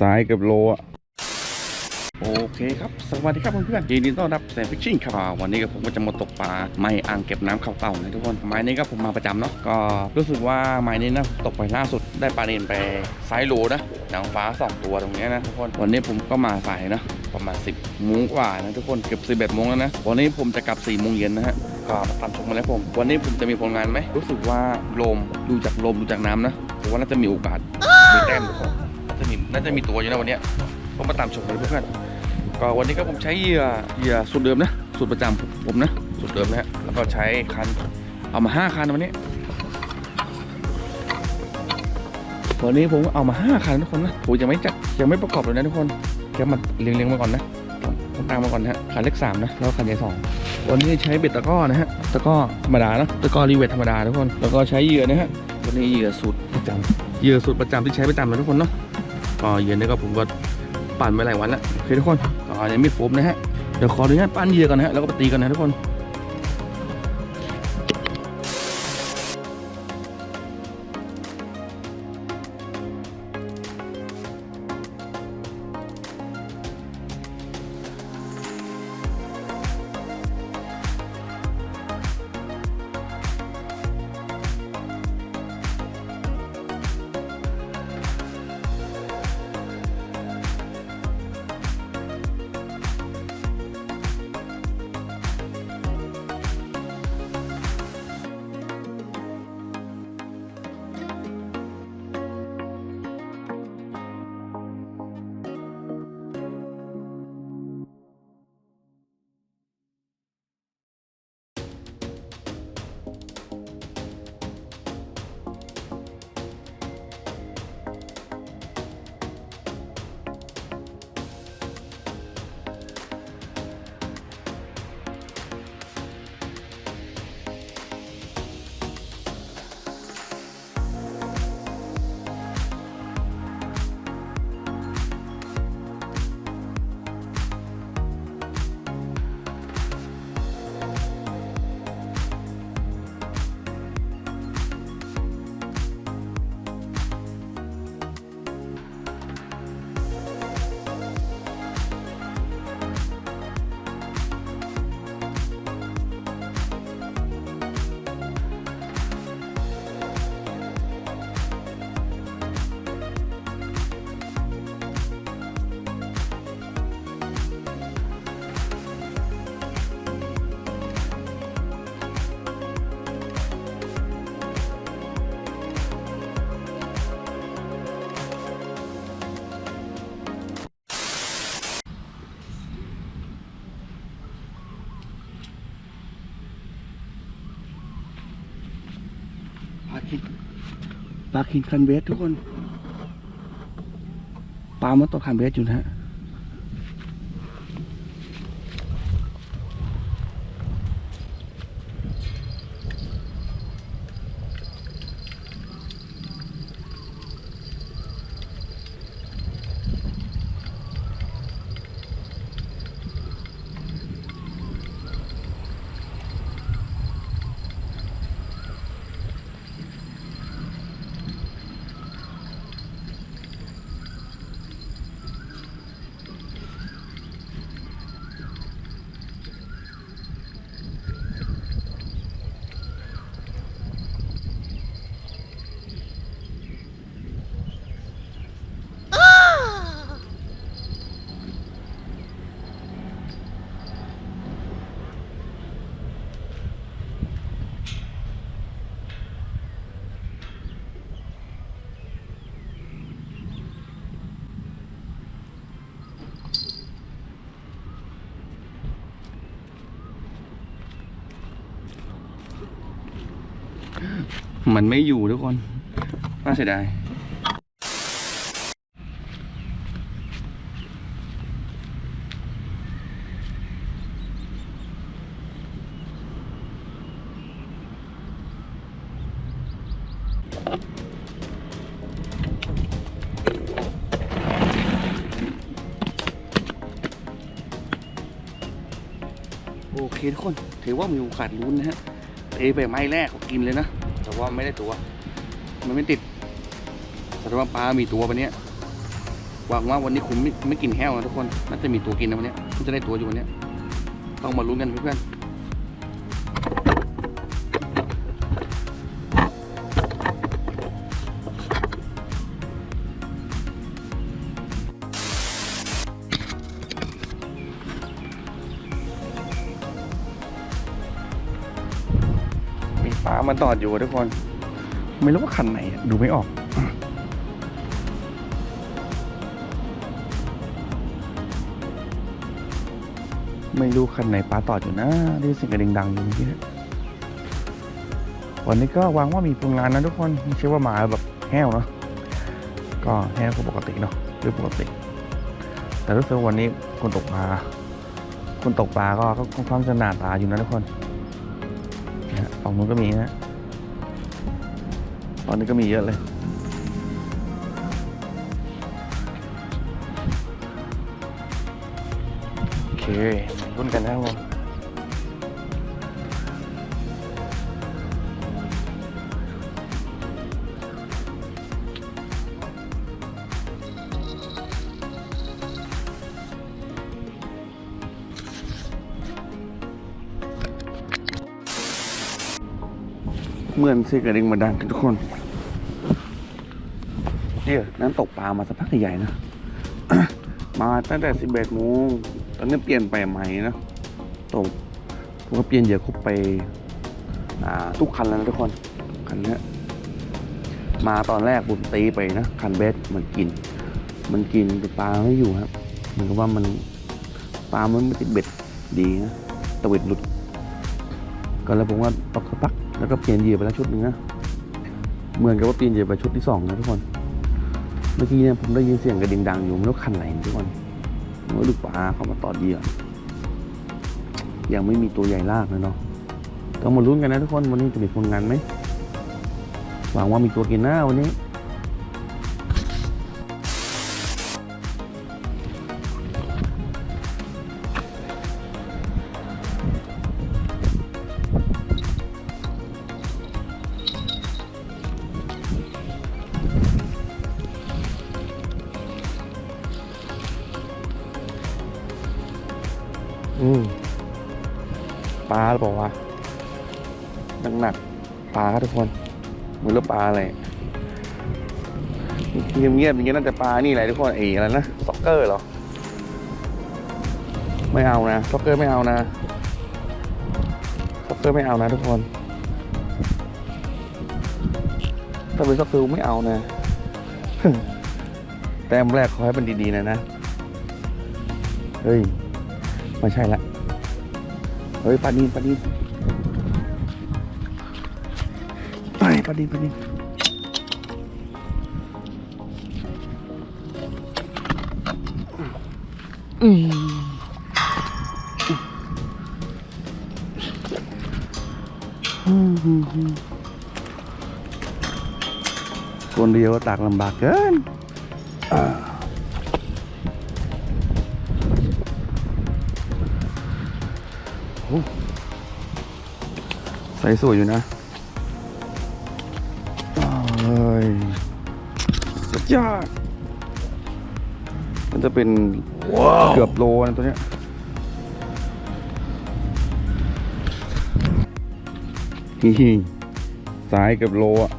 สายกับโลอะโอเคครับ สวัสดีครับเพื่อนๆยินดีต้อนรับแซมฟิชชิ่งครับอ่าวันนี้ก็ผมก็จะมาตกปลาไม้อ่างเก็บน้ำเขาเต่านะทุกคน ไม้นี้ก็ผมมาประจำเนาะ ก็รู้สึกว่าไม้นี้นะตกไปล่าสุดได้ปลาเนนไปไซส์โลนะนางฟ้าสองตัวตรงนี้นะทุกคน วันนี้ผมก็มาสายนะประมาณ 10โมงกว่านะทุกคน เกือบ11โมงแล้วนะ วันนี้ผมจะกลับ4โมงเย็นนะฮะก็มาตามชมมาแล้วผม วันนี้ผมจะมีผลงานไหม รู้สึกว่าลมดูจากลมดูจากน้ำนะผมว่าน่าจะมีโอกาส มีแต้มน่าจะมีน่าจะมีตัวอยู่นะวันเนี้ยก็มาตามชมกันเพื่อนๆก็วันนี้ก็ผมใช้เหยื่อเหยื่อสูตรเดิมนะสูตรประจำผมนะสูตรเดิมนะฮะแล้วก็ใช้คันเอามาห้าคันวันนี้วันนี้ผมเอามาห้าคันทุกคนนะผมยังไม่จัดยังไม่ประกอบเลยนะทุกคนแค่มาเรียงๆมาก่อนนะต้องตามมาก่อนนะฮะคันเลขสามนะแล้วคันใหญ่สองวันนี้ใช้เบ็ดตะก้อนะฮะตะก้อธรรมดานะตะก้อรีเวทธรรมดาทุกคนแล้วก็ใช้เหยื่อนะฮะวันนี้เหยื่อสูตรประจำ เหยื่อสูตรประจำที่ใช้ประจำนะทุกคนเนาะก็เย็นนี้ก็ผมก็ปั่นไปหลายวันแล้วโอเคทุกคนก็ยังไม่โฟมนะฮะเดี๋ยวขออนุญาตปั้นเหยื่อก่อนนะฮะแล้วก็ตีกันนะทุกคนาคินคันเบสทุกคนปลามันตกคันเบสอยู่นะฮะ มันไม่อยู่ทุกคนน่าเสียดายโอเคทุกคน ถือว่ามีโอกาสลุ้นนะฮะเทไปไม้แรกก็กินเลยนะ แต่ว่าไม่ได้ตัว มันไม่ติดแต่ว่าปลามีตัวปะเนี้ยหวังว่าวันนี้คุณไม่ไม่กินแห้วนะทุกคน น่าจะมีตัวกินนะวันนี้มันจะได้ตัวอยู่วันนี้ ต้องมาลุ้นกันเพื่อนๆ ปลามาตอดอยู่ทุกคน ไม่รู้ว่าคันไหนอะดูไม่ออก ไม่รู้คันไหนปลาตอดอยู่นะได้ยินเสียงกระดิ่งดังอยู่เมื่อกี้เนี่วันนี้ก็วางว่ามีพงงานนะทุกคนไม่ใช่ว่าหมาแบบแห้วเนาะก็แห้วก็ปกติเนาะเรื่อปกติ แต่รู้สึกวันนี้คนตกปลาคนตกปลาก็ค่อนข้างจะหนาตาอยู่นะทุกคน ฝั่งนู้นก็มีนะตอนนี้ก็มีเยอะเลยโอเครุ่นกันนะครับผม เหมือนเสีกระดิ่งมาดังกันทุกคนเดี๋ยวนั้นตกปลามาสักพักใหญ่ๆนะ มาตั้งแต่11โมงตอนนี้เปลี่ยนไปใหม่นะตรงผมก็เปลี่ยนเยื่อครบไปอ่าทุกคันแล้วนะทุกคน คันนี้มาตอนแรกบุญตีไปนะ คันเบสมันกิน มันกินปลาไม่อยู่ครับเหมือนกับว่ามันปลามันไม่ติดเบ็ดดีนะตะเว็ดหลุด ก็แล้วผมว่าตกสักพัก แล้วก็เปลี่ยนเหยื่อไปแล้วชุดหนึงนะเหมือนกับว่าเปลี่ยนเหยื่อไปชุดที่สองนะทุกคน เมื่อกี้เนี่ยผมได้ยินเสียงกระดิ่งดังอยู่ไม่รู้คันไหนทุกคนว่าลูกปลาเขามาตอดเหยื่อยังไม่มีตัวใหญ่ลากเลยเนาะต้องมาลุ้นกันนะทุกคนวันนี้จะมีผลงานไหมหวังว่ามีตัวกินนะวันนี้ อืมปลาหรือเปล่าวะหนักหนักๆปลาครับทุกคนไม่รู้ปลาอะไรเงียบเงียบๆอย่างเงี้ยน่าจะปลานี่แหละทุกคนเอ๋อะไรนะซ็อกเกอร์เหรอ ไม่เอานะซ็อกเกอร์ไม่เอานะซ็อกเกอร์ไม่เอานะทุกคนถ้าเป็นซ็อกเกอร์ไม่เอานะแต้มแรกขอให้เป็นดีๆนะนะ เฮ้ย ไม่ใช่ละเฮ้ยปลานินปลานินไปปลานินปลานินอืมอืมอืมอืมคนเดียวตากลำบากเกินอ่า ใส่สวยอยู่นะเอ้ยสุดยอดมันจะเป็นเกือบโลนะตัวเนี้ยฮีสายเกือบโลอะ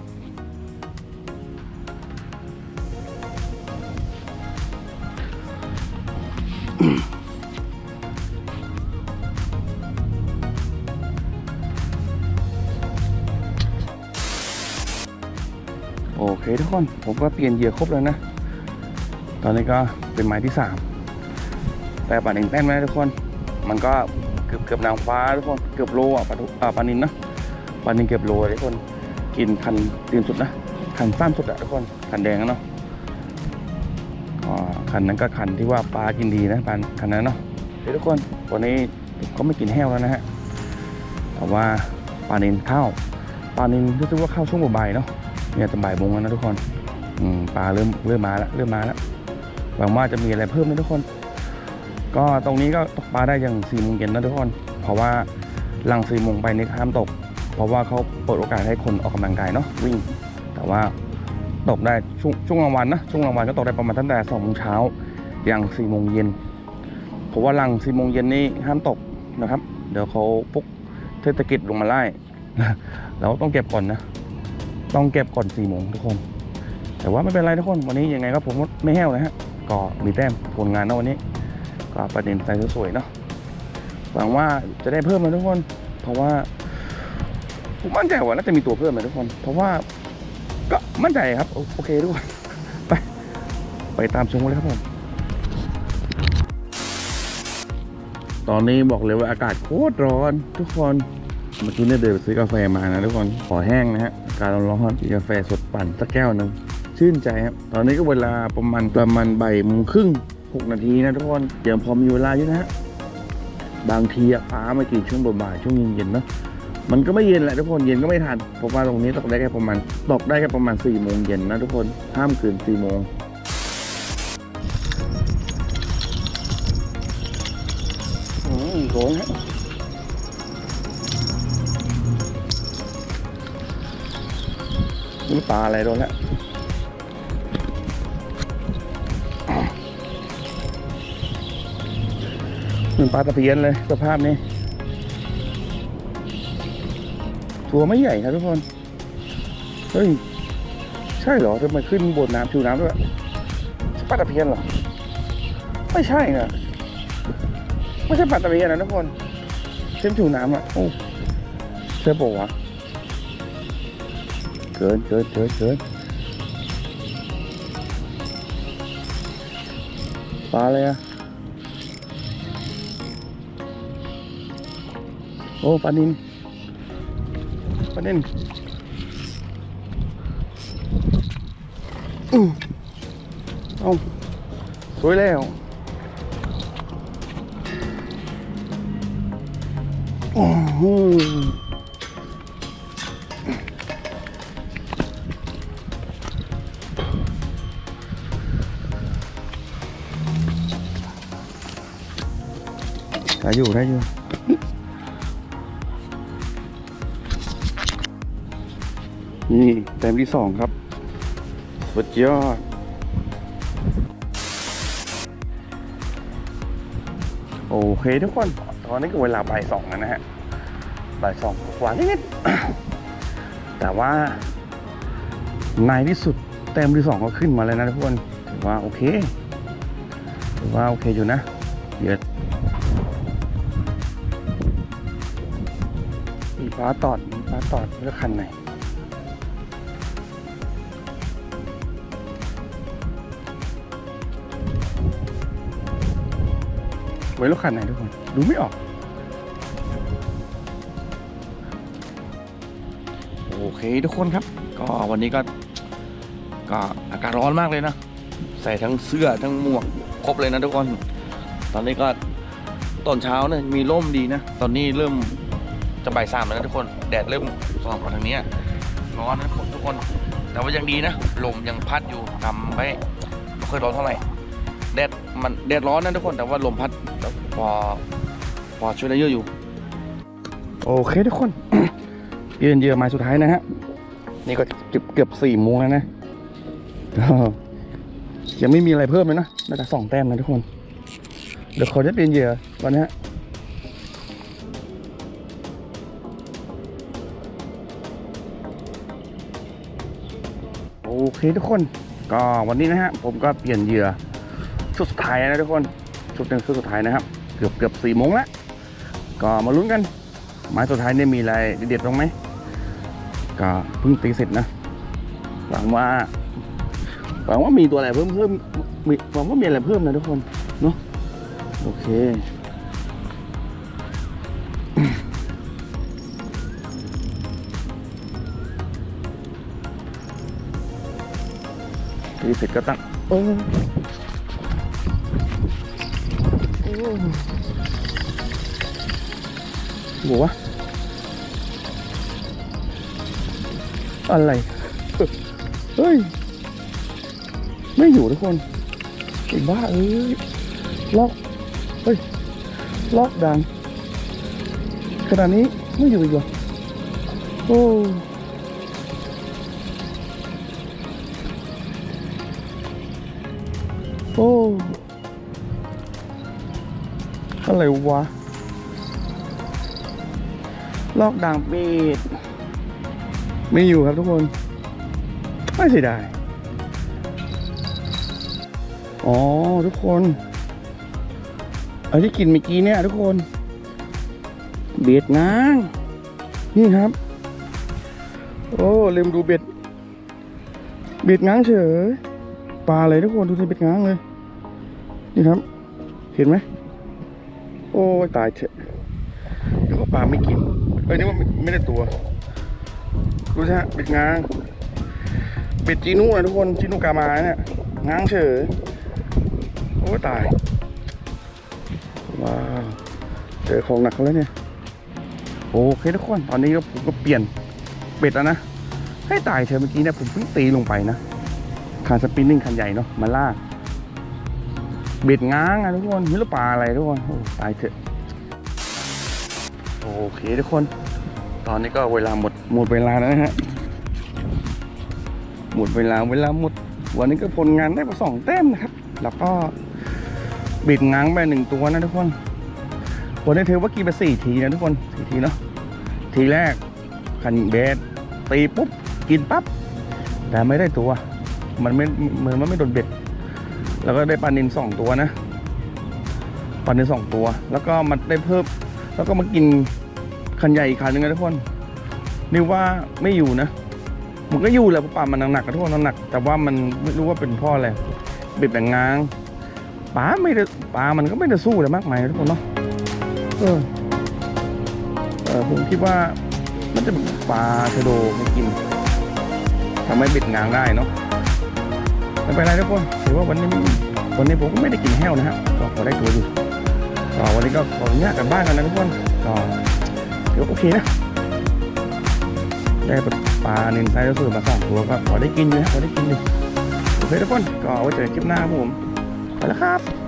โอเคทุกคนผมก็เปลี่ยนเหยื่อครบแล้วนะ ตอนนี้ก็เป็นไม้ที่สามแต่ป่าหนึ่งแต้มนะทุกคน มันก็เกือบเกือบนางฟ้าทุกคนเกือบโลอะปลาทุอ่าปลานินนะปลานินเกือบโลทุกคนกินคันตีนสุดนะคันสั้นสุดอะทุกคนคันแดงเนาะคันนั้นก็คันที่ว่าปลากินดีนะปลาคันนั้นเนาะเดี๋ยวทุกคนวันนี้ก็ไม่กินแห้วแล้วนะฮะแต่ว่าปลานินข้าวปลานินรู้สึกว่าข้าวช่วงบ่ายเนาะ เนี่ยจะบ่ายโมงแล้วนะทุกคนอืมปลาเริ่มเริ่มมาแล้วเริ่มมาแล้วหวังว่าจะมีอะไรเพิ่มนะทุกคน ก็ตรงนี้ก็ตกปลาได้อย่างสี่โมงเย็นนะทุกคน เพราะว่าหลังสี่โมงไปนี่ห้ามตก เพราะว่าเขาเปิดโอกาสให้คนออกกำลังกายเนาะวิ่ง แต่ว่าตกได้ช่วงช่วงกลางวันนะช่วงกลางวันก็ตกได้ประมาณตั้งแต่สองโมงเช้าอย่างสี่โมงเย็นเพราะว่าหลังสี่โมงเย็นนี่ห้ามตกนะครับ เดี๋ยวเขาพวกเทศกิจลงมาไล่เราต้องเก็บก่อนนะ ต้องเก็บก่อนสี่โมงทุกคน แต่ว่าไม่เป็นไรทุกคนวันนี้ยังไงก็ผมไม่แห้วนะฮะก็มีแต้มผลงานนะวันนี้ ก็ประเด็นใส่สวยๆเนาะหวังว่าจะได้เพิ่มนะทุกคน เพราะว่าผมมั่นใจว่าน่าจะมีตัวเพิ่มนะทุกคน เพราะว่าก็มั่นใจครับโอโอเคทุกคนไป ไปตามชมกันเลยครับผมตอนนี้บอกเลยว่าอากาศโคตรร้อนทุกคน เมื่อกี้เนี่ยเดินไปซื้อกาแฟมานะทุกคนขอแห้งนะฮะกาศร้อนๆกินกาแฟสดปั่นสักแก้วหนึ่งชื่นใจครับตอนนี้ก็เวลาประมาณประมาณบ่ายโมงครึ่งหกนาทีนะทุกคนยังพอมีเวลาอยู่นะฮะบางทีฟ้ามากี่ช่วงบ่ายช่วงเย็นๆเนาะมันก็ไม่เย็นแหละทุกคนเย็นก็ไม่ทันเพราะว่าตรงนี้ตกได้แค่ประมาณตกได้แค่ประมาณ4ี่โมงเย็นนะทุกคนห้ามเกิน4ี่โมงอืมโหง นี่ปลาอะไรโดนแล้วเหมือนปลาตะเพียนเลยสภาพนี้ ตัวไม่ใหญ่ครับทุกคน เฮ้ย ใช่เหรอทำไมขึ้นบนน้ำผิวน้ำด้วยปลาตะเพียนเหรอ ไม่ใช่นะไม่ใช่ปลาตะเพียนนะทุกคนเส้นผิวน้ำอะโอ้ใช่ปะวะ เกินเกินเกินเกินปลาอะไรอะโอ้ปลานินปลานินอู้เอาสวยแล้วโอ้ ได้อยู่ได้อยู่นี่แต้มที่สองครับสุดยอดโอเคทุกคน ตอนนี้ก็เวลาบ่ายสองแล้วนะฮะบ่ายสองกว่านิดแต่ว่าในที่สุดแต้มที่สองก็ขึ้นมาแล้วนะทุกคนถือว่าโอเคถือว่าโอเคอยู่นะเดี๋ยว ฟ้าตอดฟ้าตอดเลือกคันไหนไว้รถคันไหนทุกคนดูไม่ออก โอเคทุกคนครับ ก็วันนี้ก็ ก็อากาศร้อนมากเลยนะ ใส่ทั้งเสื้อทั้งหมวกครบเลยนะทุกคน ตอนนี้ก็ตอนเช้าเนี่ยมีร่มดีนะ ตอนนี้เริ่ม จะบ่ายสามแล้วนะทุกคน แดดเริ่มส่องมาทางนี้ร้อนนะทุกคน แต่ว่ายังดีนะ ลมยังพัดอยู่ทำให้ไม่เคยร้อนเท่าไหร่ แดดมันแดดร้อนนะทุกคน แต่ว่าลมพัดพอพอช่วยได้เยอะอยู่ โอเคทุกคนยืนเยอะมาสุดท้ายนะฮะ นี่ก็เกือบเกือบสี่โมงแล้วนะยังไม่มีอะไรเพิ่มเลยนะน่าจะสองแต้มนะทุกคน เดี๋ยวขอจะเปลี่ยนเหยื่อก่อนนะฮะโอเคทุกคน ก็วันนี้นะฮะผมก็เปลี่ยนเหยื่อชุดสุดท้ายนะทุกคนชุดหนึ่งชุดสุดท้ายนะครับเกือบเกือบสี่โมงแล้วก็มาลุ้นกันไม้สุดท้ายเนี่ยมีอะไรเด็ดๆบ้างไหมก็เพิ่งตีเสร็จนะหวังว่าหวังว่ามีตัวอะไรเพิ่มเพิ่มหวังว่ามีอะไรเพิ่มนะทุกคนเนาะโอเค ตีเสร็จก็ตั้ง โอ้โอ้บอกว่าอะไร เฮ้ย ไม่อยู่ทุกคนไอ้บ้าเอ้ยล็อก เฮ้ยล็อกดังขนาดนี้ไม่อยู่อีกเหรอโอ้ โอ้อะไรวะ ลอกด่างเป็ดไม่อยู่ครับทุกคน ไม่เสียดาย อ๋อ ทุกคนไอ้ที่กินเมื่อกี้เนี่ยทุกคน เบ็ดง้าง นี่ครับ โอ้ลืมดูเบ็ด เบ็ดง้างเฉย ปลาเลยทุกคนดูสิเบ็ดง้างเลย นี่ครับ เห็นไหมโอ้ตายเถอะเดี๋ยวก็ปลาไม่กินเอ้ยนี่ว่าไม่ได้ตัวดูสิฮะเบ็ดง้างเบ็ดจีนูนะทุกคนจีนูกามาเนี่ยง้างเฉยโอ้ตายว้าวเจอของหนักแล้วเนี่ยโอเคทุกคนตอนนี้ก็ผมก็เปลี่ยนเบ็ดแล้วนะให้ตายเธอเมื่อกี้เนี่ยผมเพิ่งตีลงไปนะ คันสปินนิ่งคันใหญ่เนาะมาลากเบ็ดง้างอะทุกคนไม่รู้ปลาอะไรทุกคนโอ้ตายเถอะโอเคทุกคน ตอนนี้ก็เวลาหมดหมดเวลาแล้วนะฮะหมดเวลาเวลาหมด วันนี้ก็ผลงานได้มาสองแต้มนะครับ แล้วก็บิดง้างไปหนึ่งตัวนะทุกคนวันนี้ถือว่ากินไปสี่ทีนะทุกคนสี่ทีเนาะทีแรกคันเบสตีปุ๊บกินปั๊บแต่ไม่ได้ตัว มันไม่เหมือนมันไม่โดนเบ็ด แล้วก็ได้ปลานินสองตัวนะปลานินสองตัว แล้วก็มันได้เพิ่ม แล้วก็มากินคันใหญ่อีกคันหนึงนะทุกคนนี่ว่าไม่อยู่นะมันก็อยู่แหละปลามันหนักๆนะทุกคนมันหนัก แต่ว่ามันไม่รู้ว่าเป็นพ่ออะไรเบ็ดแบบง้างปลาไม่ได้ปลามันก็ไม่ได้สู้อะไรมากมายนะทุกคนเนาะเออเออผมคิดว่ามันจะเป็นปลาชะโดไม่กินทำให้เบ็ดง้างได้เนาะ ไม่เป็นไรทุกคนถือว่าวันนี้วันนี้ผมก็ไม่ได้กินแห้วนะฮะก็พอได้ตัวอยู่ก็วันนี้ก็ขออนุญาตกลับบ้านกันนะทุกคนก็ถือโอเคนะได้ปลาเนนไซส์ก็สื่อมาสองตัวก็พอได้กินอยู่นะพอได้กินอยู่โอเคทุกคนก็เอาไว้เจอคลิปหน้าผมไปแล้วครับ